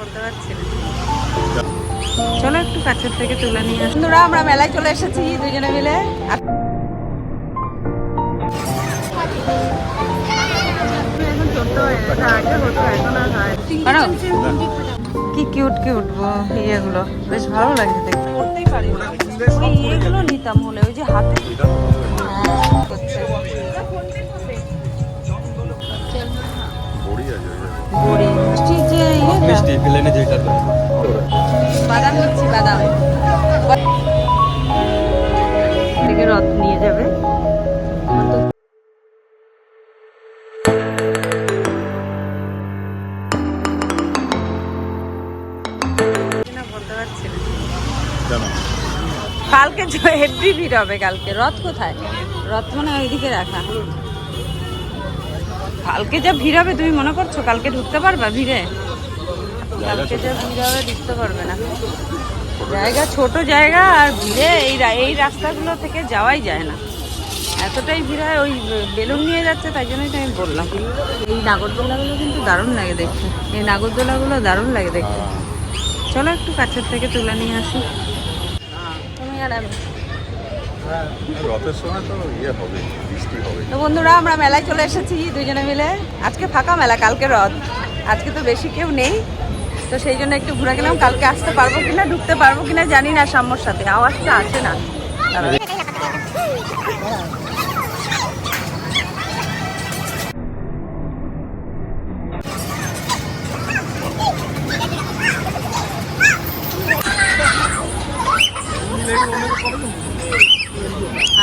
বলতে পারছি না চলো একটু কাছের থেকে তুলে নিয়ে বন্ধুরা আমরা মেলায় চলে এসেছি দুজনে মিলে? কি কিউট কিউট ইয়েগুলো বেশ ভালো লাগছে দেখতে করতেই পারি না। ওই ইয়েগুলো নিতাম হলে ওই যে হাতে হ্যাঁ, করছে। মিষ্টি প্লেনে যেটা বাদাম থেকে রথ নিয়ে যাবে। বলতে পারছি না কালকে হেভি ভিড় হবে কালকে। রথ কোথায়? রথ মানে ওইদিকে রাখা। কালকে যা ভিড় হবে তুমি মনে করছ কালকে ঢুকতে পারবা ভিড়ে? কালকে যা ভিড় হবে ঢুকতে পারবে না। জায়গা ছোট জায়গা আর ভিড়ে এই রা- এই রাস্তাগুলো থেকে যাওয়াই যায় না। এতটাই ভিড় হয় ওই বেলুন নিয়ে যাচ্ছে তাই জন্যই তো আমি বললাম। এই নাগরদোলাগুলো কিন্তু দারুণ লাগে দেখতে। এই নাগরদোলাগুলো দারুণ লাগে দেখতে। চলো একটু কাছের থেকে তুলে নিয়ে আসি। তুমি আর আমি। রথের সময় তো ইয়ে হবে বৃষ্টি হবে। তো বন্ধুরা আমরা মেলায় চলে এসেছি দুজনে মিলে। আজকে ফাঁকা মেলা কালকে রথ। আজকে তো বেশি কেউ নেই। তো সেই জন্য একটু ঘুরে গেলাম কালকে আসতে পারব কিনা ঢুকতে পারব কিনা জানি না সাম্যর সাথে। আওয়াজটা আসে না। দাঁড়াও।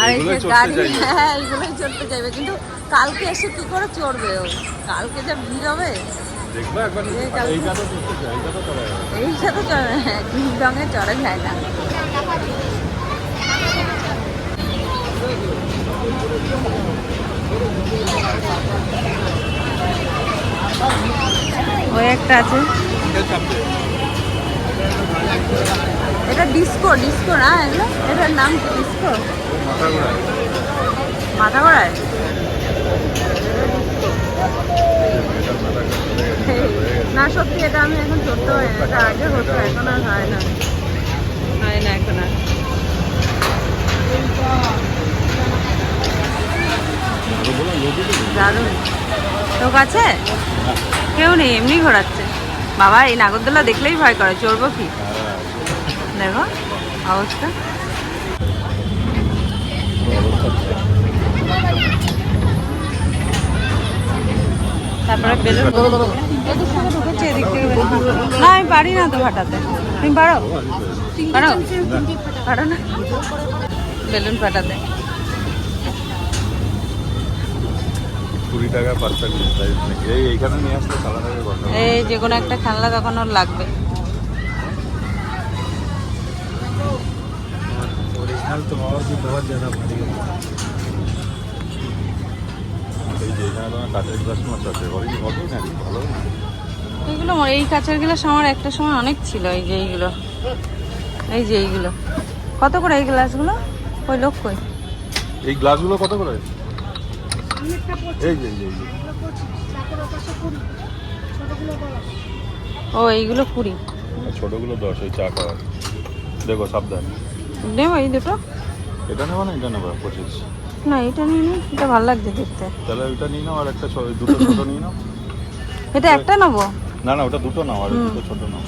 আর এই যে এগুলোই চড়তে গাড়ি হ্যাঁ এইগুলোই চড়তে চাইবে। কিন্তু কালকে এসে কি করে চড়বে ও? কালকে যা ভিড় হবে। এইটা তো যাবে। চড়ে হ্যাঁ রঙে চড়া যায় না। ওই একটা আছে। এটা ডিস্কো ডিস্কো না এগুলো? এটার নাম কি ডিস্কো মাথা ঘোড়ায় না সত্যি এটা আমি এখন চড়তে হয় না এটা আগে হতো এখন আর হয় না। হয় না এখন আর। দারুণ। লোক আছে কেউ নেই এমনি ঘোরাচ্ছে। বাবা এই নাগরদোলা দেখলেই ভয় করে চড়বো কি? দেখো অবস্থা। তারপরে বেলুন ঢুকেছে এদিক থেকে না আমি পারি না তো ফাটাতে তুমি পারো পারো? পারো না? বেলুন ফাটাতে। কুড়ি টাকা পার্সেন্ট তাই নাকি? এই এইখানে নিয়ে আসলে সাদা টাকা কথা এই যে কোনো একটা খেলনা তখন ওর লাগবে ओरिजिनल तो और भी बहुत ज़्यादा भारी होता है এই যে এখানে তোমার কাঠের গ্লাস মাছ আছে হবে হবে না রে, ভালো না এইগুলো আমার- এই কাঁচের গ্লাস আমার একটা সময় অনেক ছিল এই যে এইগুলো এই যে এইগুলো কত করে এই গ্লাসগুলো ওই লোক কই এই গ্লাসগুলো কত করে এই যে এই যে, ও এইগুলো কুড়ি। ছোটগুলো দশ ওই চা খাওয়া দেখো সাবধান। নেব এই দুটো? এটা নেব না এটা নেব পঁচিশ। না এটা নিয়ে নি এটা ভালো লাগছে দেখতে। তাহলে ওইটা নিয়ে নাও আর একটা দুটো ছোট নিয়ে নাও। এটা একটা নেব? না না ওটা দুটো নাও আর দুটো ছোট নাও।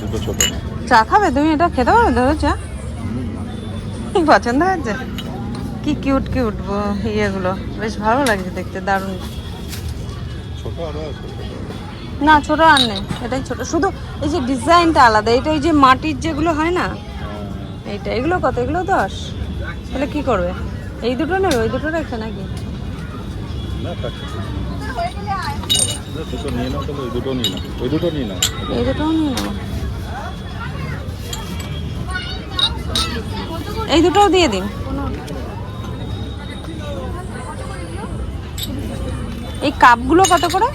দুটো ছোট নাও। চা খাবে? তুমি এটা খেতে পারো? দাদা চা। পছন্দ হয়েছে? কি কিউট কিউট ইয়েগুলো। বেশ ভালো লাগছে দেখতে দারুণ। না ছোট আর নেই এটাই ছোট। শুধু এই যে ডিজাইনটা আলাদা এটা ওই যে মাটির যেগুলো হয় না। এইটা এগুলো কত? এগুলো দশ। তাহলে কি করবে? এই দুটো নেবে ওই দুটো রেখে নাকি? না, দুটো নিয়ে নাও। এই দুটোও দিয়ে দিন। এই কাপগুলো কত করে?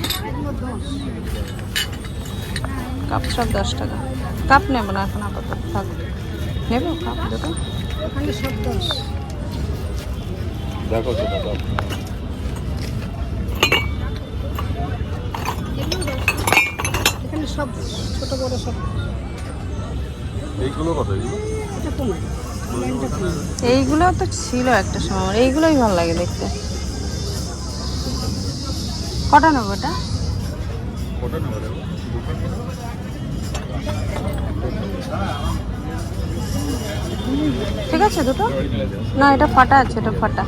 কাপ সব দশ টাকা। কাপ নেব না এখন আপাতত। নেব নেব কাপ দুটো। সব দশ। এখানে সব ছোট বড় সব। এইগুলো কত এইগুলো এটা এইগুলো তো ছিল একটা সময়। এইগুলোই ভালো লাগে দেখতে। কটা নেব এটা। ঠিক আছে দুটো? না এটা ফাটা আছে এটা ফাটা।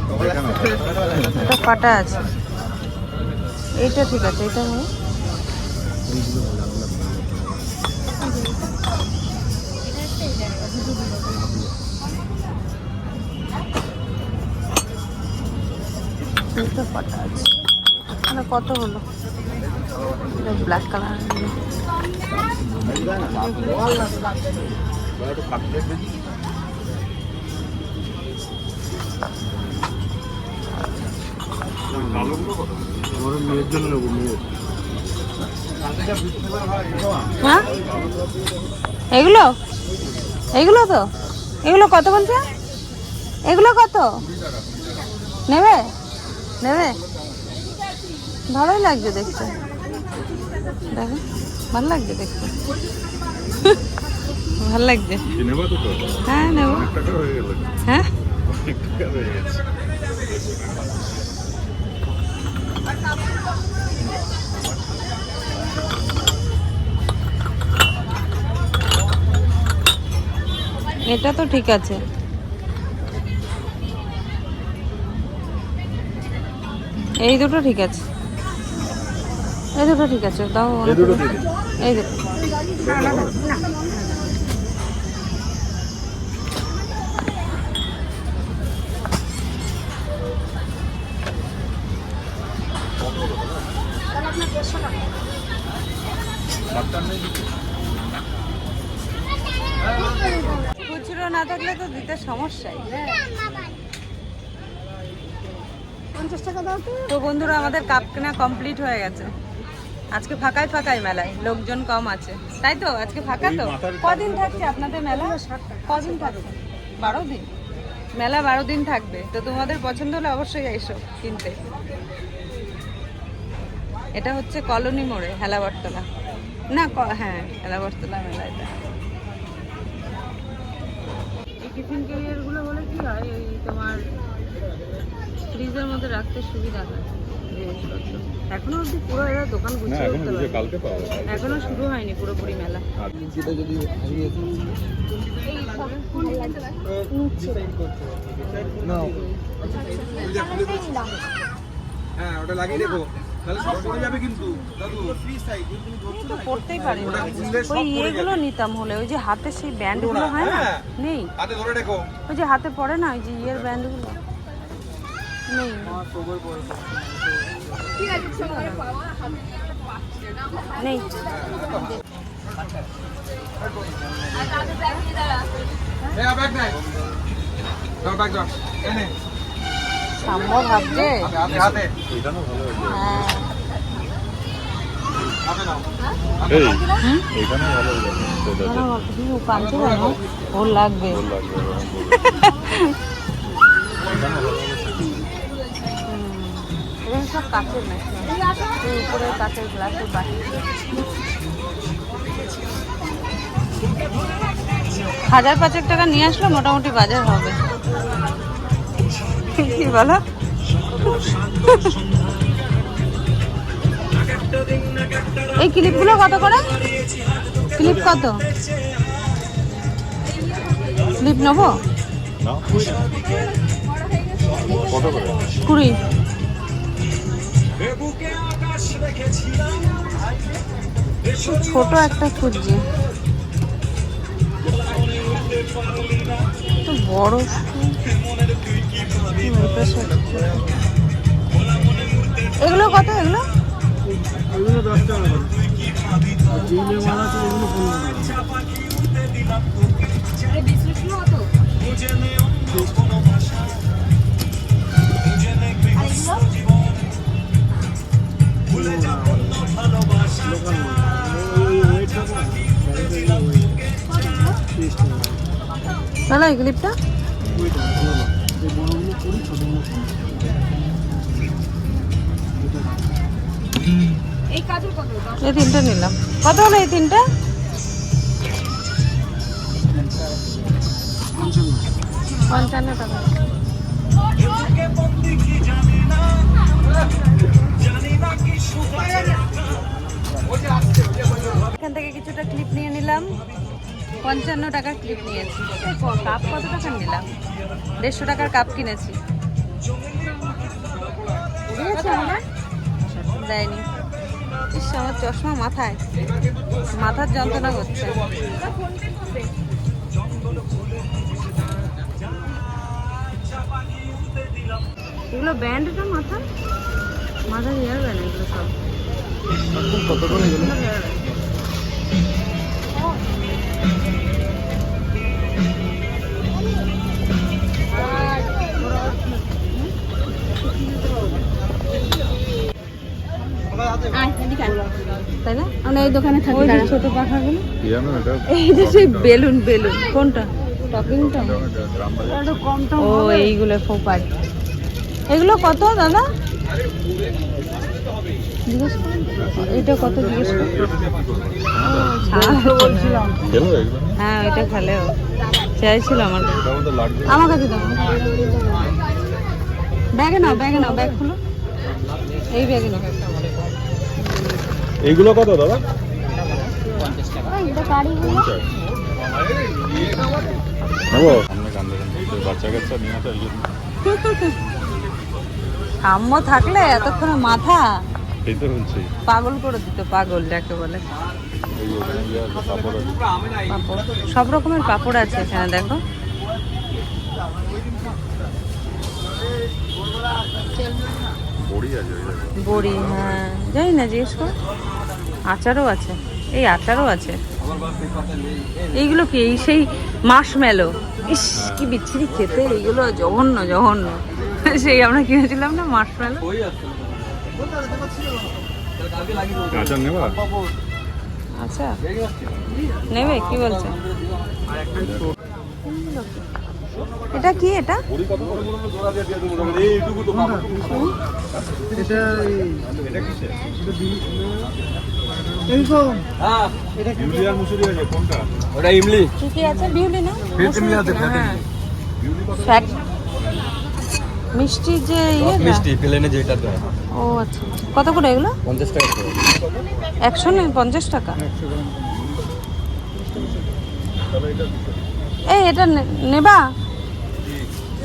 এটা ফাটা আছে। এইটা ঠিক আছে এটা নেই। এইটা ফাটা আছে। মানে কত হলো? ব্ল্যাক কালার হ্যাঁ? এগুলো? এগুলো তো? এগুলো কত বলছে? এগুলো কত? নেবে? নেবে? ভালোই লাগছে দেখতে। দেখো ভালো লাগছে দেখতে। ভালো লাগছে হ্যাঁ নেব। হয়ে এটা তো ঠিক আছে। এই দুটো ঠিক আছে। এই দুটো ঠিক আছে দাও এই দুটো এই দুটো? খুচরো না থাকলে তো দিতে সমস্যাই। পঞ্চাশ টাকা দাও তো। তো বন্ধুরা আমাদের কাপ কেনা কমপ্লিট হয়ে গেছে। আজকে ফাঁকাই ফাঁকাই মেলায় লোকজন কম আছে। তাই তো? আজকে ফাঁকা তো? কদিন থাকছে আপনাদের মেলা? কদিন থাকছে? বারো দিন? মেলা বারো দিন থাকবে। তো তোমাদের পছন্দ হলে অবশ্যই এসো কিনতে। এটা হচ্ছে কলোনি মোড়ে হেলাবরতলা না হ্যাঁ হেলাবরতলা মেলা এটা। এই টিফিন ক্যারিয়ারগুলো হলে কি হয়? এই তোমার ফ্রিজের মধ্যে রাখতে সুবিধা হয় জিনিসপত্র। এখনও অবধি পুরো এরা দোকান গুছিয়ে উঠতে পারে এখনও শুরু হয়নি পুরোপুরি মেলা। হ্যাঁ ওটা লাগিয়ে রেখো তাহলে সব পড়ে যাবে কিন্তু দাদু। ফ্রি সাইজ তুমি এই তো পড়তেই পারি। না ওই ইয়েগুলো নিতাম হলে ওই যে হাতে সেই ব্যান্ডগুলো হয় না? হ্যাঁ। নেই। হাতে ধরে রেখো। ওই যে হাতে পড়ে না ওই যে ইয়ের ব্যান্ডগুলো নেই। নেই। সাম্য ভাবছে ভালো হয়েছে এখানে সব কাঁচের উপরে কাঁচের গ্লাসের বাটি। হাজার পাঁচেক টাকা নিয়ে আসলে মোটামুটি বাজার হবে। কি বলো? এই ক্লিপগুলো কত করে? ক্লিপ কত? ক্লিপ নেব? কুড়ি। ছোট একটা খুঁজছি তো বড় এগুলো কত এগুলো? এগুলো দশ টাকা এগুলো ভালো এই ক্লিপটা এই তিনটা নিলাম। কত হলো এই তিনটা? পঞ্চান্ন টাকা। এখান থেকে কিছুটা ক্লিপ নিয়ে নিলাম। পঞ্চান্ন টাকার ক্লিপ নিয়েছি। ক- কাপ কত টাকার নিলাম? দেড়শো টাকার কাপ কিনেছি। দেয়নি। ইস আমার চশমা মাথায়। মাথার যন্ত্রণা করছে। এগুলো ব্যান্ড না মাথা মাথা হেয়ার ব্যান্ড এগুলো সব। কত করে আমরা দোকানে থাকি যে ছোট পাখাগুলো। এই যে সেই বেলুন বেলুন। কোনটা? বাজার। ও এইগুলো ফোপাট। এগুলো কত দাদা? জিজ্ঞেস এটা কত জিজ্ঞেস করুন। বলছিলাম। হ্যাঁ ওইটা খেলেও চাইছিল আমার। আমার কাছে দাও। ব্যাগে নাও ব্যাগে নাও ব্যাগ খুলো। এই ব্যাগে নাও। এইগুলো কত দাদা? পঞ্চাশ নেব? সামনে কান্দে কান্দে বাচ্চা কাচ্চা নিয়ে জন্য থাকলে এতক্ষণ মাথা এই তো বলছি। পাগল করে দিত পাগল যাকে বলে। সব রকমের পাপড় আছে এখানে দেখো। বড়ি হ্যাঁ। জানি না জিজ্ঞেস কর। আচারও আছে। এই আচারও আছে। এইগুলো কি? এই সেই মাসমেলো ইস কি বিচ্ছিরি খেতে। এইগুলো জঘন্য জঘন্য। সেই আমরা কিনেছিলাম না মাসমেলো আচ্ছা আচ্ছা নেবে? কি বলছে? এটা কি এটা? ওটা ইমলি। কি কি আছে বিউলি না? আছে, হ্যাঁ। ফ্যাট মিষ্টি যে ইয়ে মিষ্টি প্লেনে যেটা দেয়। ও আচ্ছা। কত করে এগুলো? পঞ্চাশ টাকা করে। একশো নেই পঞ্চাশ টাকা? এই এটা নে- নেবা?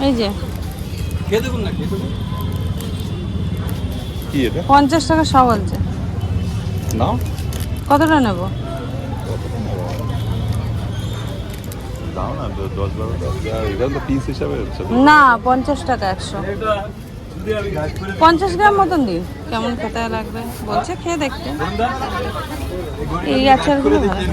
এই যে। পঞ্চাশ টাকা সব বলছে কতটা নেব? না পঞ্চাশ টাকা একশো। পঞ্চাশ গ্রাম মতন দিন। কেমন খেতে লাগবে? বলছে খেয়ে দেখতে। এই আচারগুলো ভালো।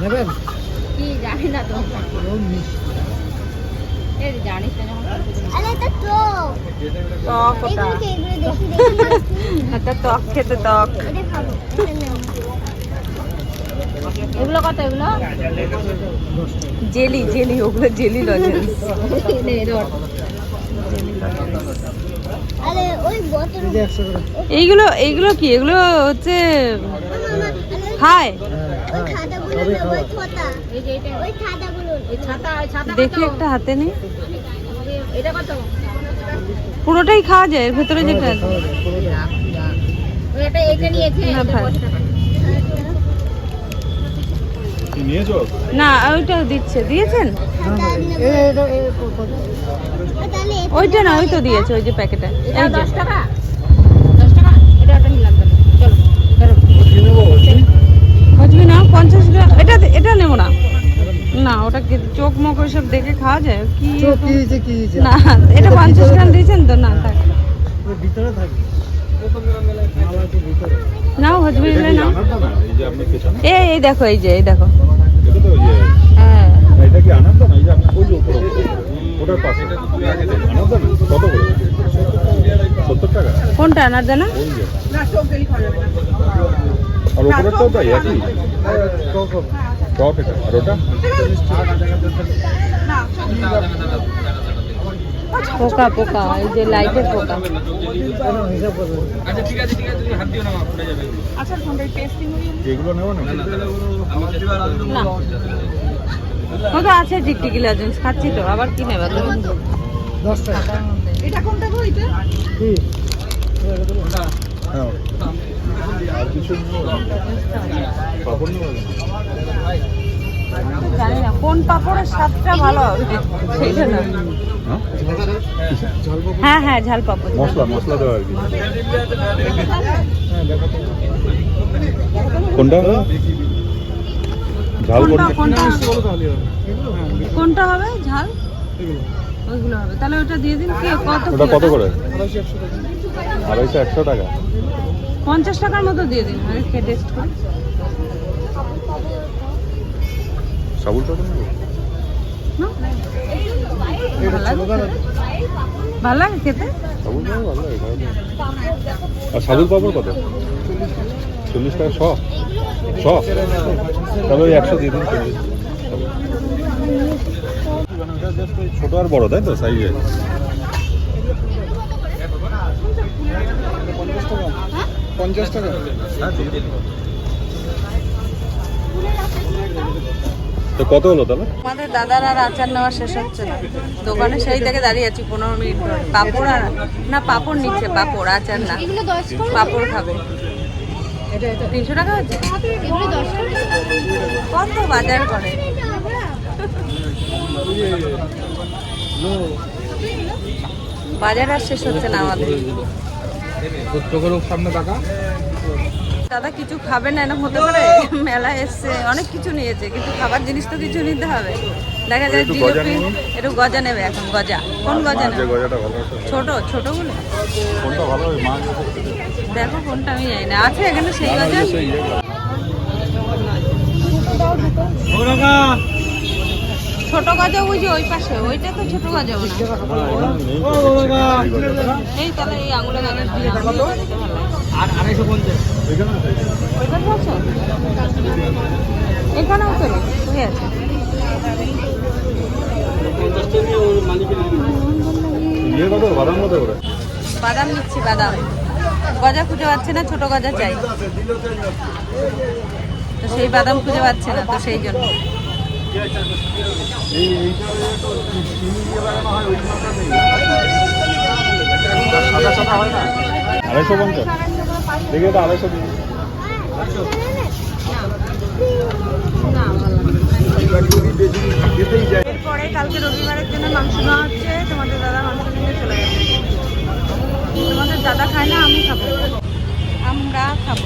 নেবেন? কি জানি না তো। জানিস না যখন টক। খেতে টক। এগুলো কত এগুলো? জেলি জেলি ওগুলো জেলি লজেন্স। এইগুলো এইগুলো কি? এগুলো হচ্ছে ছাতা দেখি একটা হাতে নেই পুরোটাই খাওয়া যায় এর ভেতরে যেটা আছে। ওই এটা এটা নিয়েছে না, দিচ্ছে। দিয়েছেন? ওইটা না ওই তো দিয়েছে ওই যে প্যাকেটে। এটা এই যে। দশ টাকা? দশ টাকা? এটা একটা নিলাম তাহলে। চলো। ধরো। কি নেব বুঝবি না পঞ্চাশ গ্রাম। এটা এটা নেব না। না ওটা কি চোখ মুখ ওইসব দেখে খাওয়া যায়? কি না এটা পঞ্চাশ গ্রাম দিয়েছেন তো না থাক। ভিতরে থাকে নাও হজবি এটা না এই এই দেখো, এই যে, এই দেখো। হ্যাঁ। এটা কি আনারদা না এই যে আপনার ওই যে উপরে ওটার পাশে আনারদা না কত করে কোনটা আনার পোকা পোকা এই যে লাইটের পোকা আচ্ছা ঠিক আছে ঠিক আছে তুমি হাত দিও না পড়ে যাবে এগুলো নেব না না কোথা আছে টিকটিকি লজেন্স খাচ্ছি তো আবার কি নেবা তুমি দশ টাকা এটা কোনটা গো এটা কি হ্যাঁ আর কিছু পাপড় নেব জানি না কোন পাপড়ের স্বাদটা ভালো হবে সেইটা না হ্যাঁ হ্যাঁ ঝাল পাপড় মশলা মশলা দেওয়া আর কি। কোনটা? ঝাল কোনটা হবে? ঝাল? এগুলো ওইগুলো হবে। তাহলে ওটা দিয়ে দিন কি? কত ওটা কত করে? আড়াইশো একশো টাকা। পঞ্চাশ টাকার মতো দিয়ে দিন খেয়ে টেস্ট করি। সাবুল টাকা নেব। না? এটা ভালো লাগে খেতে? আর সাবুল পাপড় কত? চল্লিশ টাকা শ। শ। তাহলে ওই একশো দিয়ে দিন চল্লিশ। ছোট আর বড় তাই তো? সাইজে পঞ্চাশ টাকা। তো কত হলো তাহলে? আমাদের দাদার আর আচার নেওয়া শেষ হচ্ছে না। দোকানে সেই থেকে দাঁড়িয়ে আছি পনেরো মিনিট ধরে। পাপড় আর না পাপড় নিচ্ছে পাপড় আচার না। পাপড় খাবে। তিনশো টাকা হচ্ছে? কত বাজার করে? বাজার আর শেষ হচ্ছে না আমাদের। সামনে টাকা দাদা কিছু খাবে না এরকম হতে পারে? মেলা এসছে অনেক কিছু নিয়েছে কিন্তু খাবার জিনিস তো কিছু নিতে হবে। দেখা যায় জিলিপি একটু গজা নেবে এখন গজা। কোন গজা নেবে? গজাটা ভালো আছে। ছোট ছোটগুলো? মাছ দেখো কোনটা আমি জানি না। আছে এখানে সেই গজা ছোট গজা? ওই যে। ওই পাশে ওইটা তো ছোট গজা না। এই তাহলে এই আঙুলে গজা দিয়ে লাগে। আর আড়াইশো পঞ্চাশ। এখানে আছে। এখানেও নেই আছে বাদাম নিচ্ছি বাদাম। গজা খুঁজে পাচ্ছে না ছোট গজা চাই। তো সেই বাদাম খুঁজে পাচ্ছে না তো সেই জন্য। আড়াইশো পঞ্চাশ? দেখি এটা আড়াইশো এরপরে কালকে রবিবারের জন্য মাংস নেওয়া হচ্ছে। তোমাদের দাদা মাংস নিয়ে চলে যাবে তোমাদের দাদা খায় না, আমি খাব। আমরা খাব।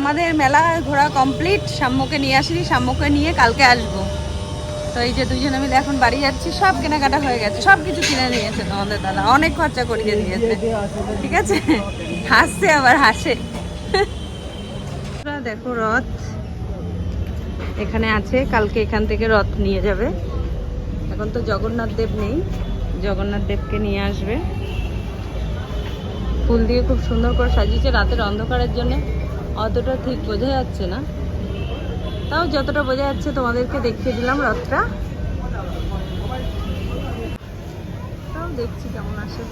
আমাদের মেলা ঘোরা কমপ্লিট সাম্যকে নিয়ে আসিনি, সাম্যকে নিয়ে কালকে আসব। তো এই যে দুজনে মিলে এখন বাড়ি যাচ্ছি, সব কেনাকাটা হয়ে গেছে। সব কিছু কিনে নিয়েছে তোমাদের দাদা। অনেক খরচা করিয়ে দিয়েছে। ঠিক আছে? হাসছে আবার, হাসে। দেখো রথ। এখানে আছে, কালকে এখান থেকে রথ নিয়ে যাবে। এখন তো জগন্নাথ দেব নেই। জগন্নাথ দেবকে নিয়ে আসবে। ফুল দিয়ে খুব সুন্দর করে সাজিয়েছে রাতের অন্ধকারের জন্য। অতটা ঠিক বোঝা যাচ্ছে না। তাও যতটা বোঝা যাচ্ছে তোমাদেরকে দেখিয়ে দিলাম রথটা তাও দেখছি কেমন আসে